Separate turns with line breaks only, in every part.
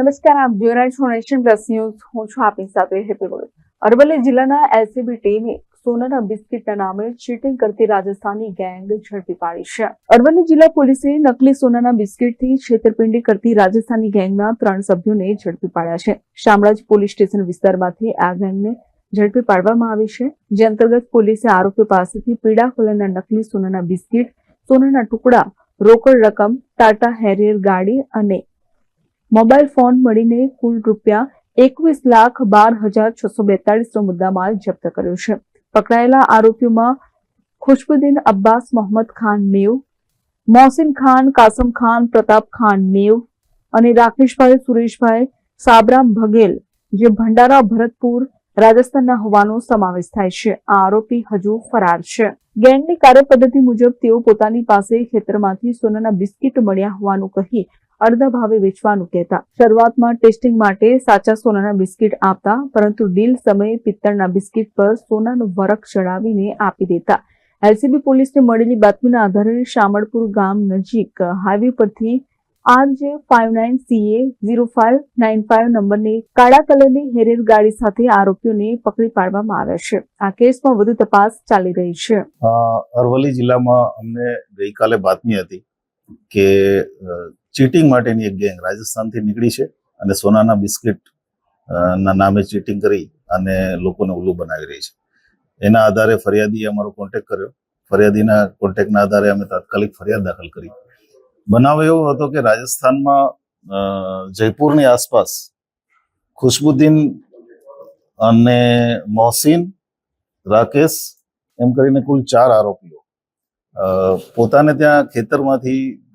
નમસ્કાર, આપ જોઈ રહ્યા છો નેશન પ્લસ ન્યૂઝ. હું છું આપની સાથે હેપી બોલ અરવલ્લી જિલ્લાના એલસીબી ટીમે સોનાના બિસ્કિટના નામે ચીટિંગ કરતી રાજસ્થાની ગેંગ ઝડપી પાડી છે. અરવલ્લી જિલ્લા પોલીસે નકલી સોનાના બિસ્કિટથી છેતરપિંડી કરતી રાજસ્થાની ગેંગના ત્રણ સભ્યોને ઝડપી પાડ્યા છે. શામળાજ પોલીસ સ્ટેશન વિસ્તારમાંથી આ ગેંગને ઝડપી પાડવામાં આવી છે. જે અંતર્ગત પોલીસે આરોપી પાસેથી પીળા કલરના નકલી સોનાના બિસ્કિટ, સોનાના ટુકડા, રોકડ રકમ, ટાટા હેરિયર ગાડી અને મોબાઈલ ફોન મળીને કુલ રૂપિયા એકવીસ લાખ બાર હજાર છસો બેતાળીસનો મુદ્દામાલ જપ્ત કર્યો છે. પકડાયેલા આરોપીઓમાં ખુશબુદ્દીન અબ્બાસ મોહમ્મદ ખાન મેવ, મોહસિન ખાન, કાસમ ખાન, પ્રતાપ ખાન મેવ અને રાકેશભાઈ સુરેશભાઈ સાબરામ ભગેલ, જે ભંડારા, ભરતપુર, રાજસ્થાનના હોવાનો સમાવેશ થાય છે. આ આરોપી હજુ ફરાર છે. ગેંગની કાર્યપદ્ધતિ મુજબ તેઓ પોતાની પાસે ખેતરમાંથી સોનાના બિસ્કિટ મળ્યા હોવાનું કહી અડધા ભાવે વેચવાનું કહેતા. શરૂઆતમાં ટેસ્ટિંગ માટે સાચા સોનાના બિસ્કિટ આપતા, પરંતુ ડીલ સમયે પિત્તળના બિસ્કિટ પર સોનાનું વરખ ચડાવીને આપી દેતા. એલસીબી પોલીસને મળેલી બાતમીના આધારે શામળપુર ગામ નજીક હાઈવે પરથી RJ five nine CA zero five nine five નંબરની કાળા કલરની હેરેર ગાડી સાથે આરોપીઓને પકડી પાડવામાં આવ્યા છે. આ કેસમાં વધુ તપાસ ચાલી રહી છે.
અરવલ્લી જિલ્લામાં અમને ગઈકાલે બાતમી હતી કે ચીટિંગ માટેની એક ગેંગ રાજસ્થાનથી નીકળી છે અને સોનાના બિસ્કિટ ના નામે ચીટિંગ કરી અને લોકોને ઉલ્લુ બનાવી રહી છે. એના આધારે ફરિયાદીએ અમારો કોન્ટેક કર્યો. ફરિયાદીના કોન્ટેક્ટના આધારે અમે તાત્કાલિક ફરિયાદ દાખલ કરી. બનાવ એવો હતો કે રાજસ્થાનમાં જયપુરની આસપાસ ખુશબુદ્દીન અને મોહસિન, રાકેશ એમ કરીને કુલ ચાર આરોપીઓ પોતાને ત્યાં ખેતરમાંથી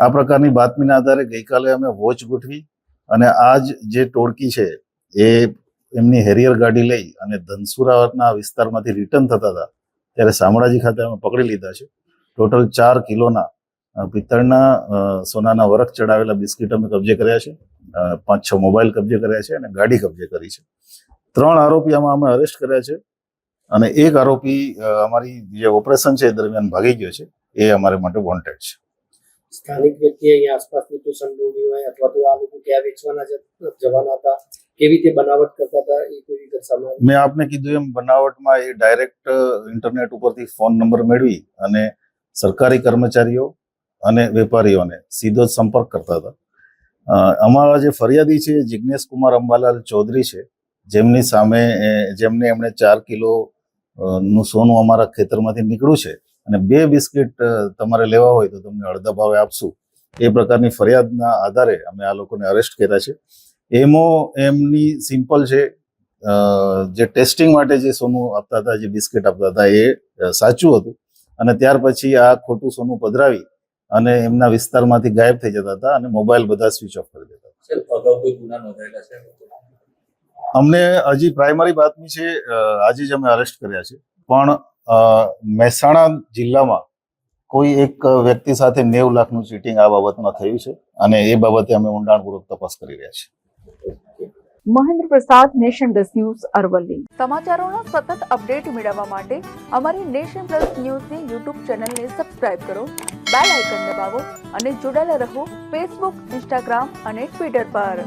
આ પ્રકારની બાતમીના આધારે ગઈકાલે અમે વોચ ગોઠવી અને આજ જે ટોળકી છે, એ એમની હેરિયર ગાડી લઈ અને ધનસુરાના વિસ્તારમાંથી રિટર્ન થતા હતા, ત્યારે શામળાજી ખાતે અમે પકડી લીધા છે. ટોટલ ચાર કિલોના પિત્તળના સોનાના વરખ ચડાવેલા બિસ્કિટ અમે કબજે કર્યા છે પાંચ છ મોબાઈલ કબજે કર્યા છે અને ગાડી કબજે કરી છે. ત્રણ આરોપી આમાં અમે અરેસ્ટ કર્યા છે અને એક આરોપી અમારી જે ઓપરેશન છે એ દરમિયાન ભાગી ગયો છે, એ અમારે માટે વોન્ટેડ છે.
સ્થાનિક વ્યક્તિ અહીંયા આસપાસની કોઈ સંડોવણી હોય અથવા તો આ લોકો ક્યાં વેચવાના જવાના હતા, કેવી રીતે બનાવટ કરતા હતા, એ કોઈ વિગત સામે
મેં આપને કીધું એમ, બનાવટમાં એ ડાયરેક્ટ ઇન્ટરનેટ ઉપરથી ફોન નંબર મેળવી અને સરકારી કર્મચારીઓ અને વેપારીઓને સીધો જ સંપર્ક કરતા હતા. અમારા જે ફરિયાદી છે જિજ્ઞેશ કુમાર અંબાલાલ ચૌધરી છે, જેમની સામે જેમને એમણે ચાર કિલો નું સોનું અમારા ખેતરમાંથી નીકળ્યું છે અને બે બિસ્કિટ તમારે લેવા હોય તો તમને અડધા ભાવે આપશું. એ પ્રકારની ફરિયાદના આધારે અમે આ લોકોને અરેસ્ટ કર્યા છે. એમો એમની સિમ્પલ છે જે ટેસ્ટિંગ માટે જે સોનું આપતા હતા જે બિસ્કિટ આપતા હતા એ સાચું હતું. અને ત્યાર પછી આ ખોટું સોનું પધરાવી અને એમના વિસ્તારમાંથી ગાયબ થઈ જતા હતા અને મોબાઈલ બધા સ્વિચ ઓફ કરી દેતા હતા. અમને હજી પ્રાઇમરી બાતમી છે આજે જ અમે અરેસ્ટ કર્યા છે. પણ મહેસાણા જિલ્લામાં કોઈ એક વ્યક્તિ સાથે નેવ લાખનું ચીટિંગ આ બાબતમાં થયું છે? અને એ બાબતે અમે ઊંડાણપૂર્વક તપાસ કરી રહ્યા છીએ.
મહેન્દ્ર પ્રસાદ નેશન પ્લસ ન્યૂઝ અરવલ્લી. સમાચારોના સતત અપડેટ મેળવવા માટે અમારી નેશન પ્લસ ન્યૂઝની યુટ્યુબ ચેનલને સબસ્ક્રાઇબ કરો બેલ આઇકન દબાવો અને જોડાયેલા રહો ફેસબુક ઇન્સ્ટાગ્રામ અને ટ્વિટર પર.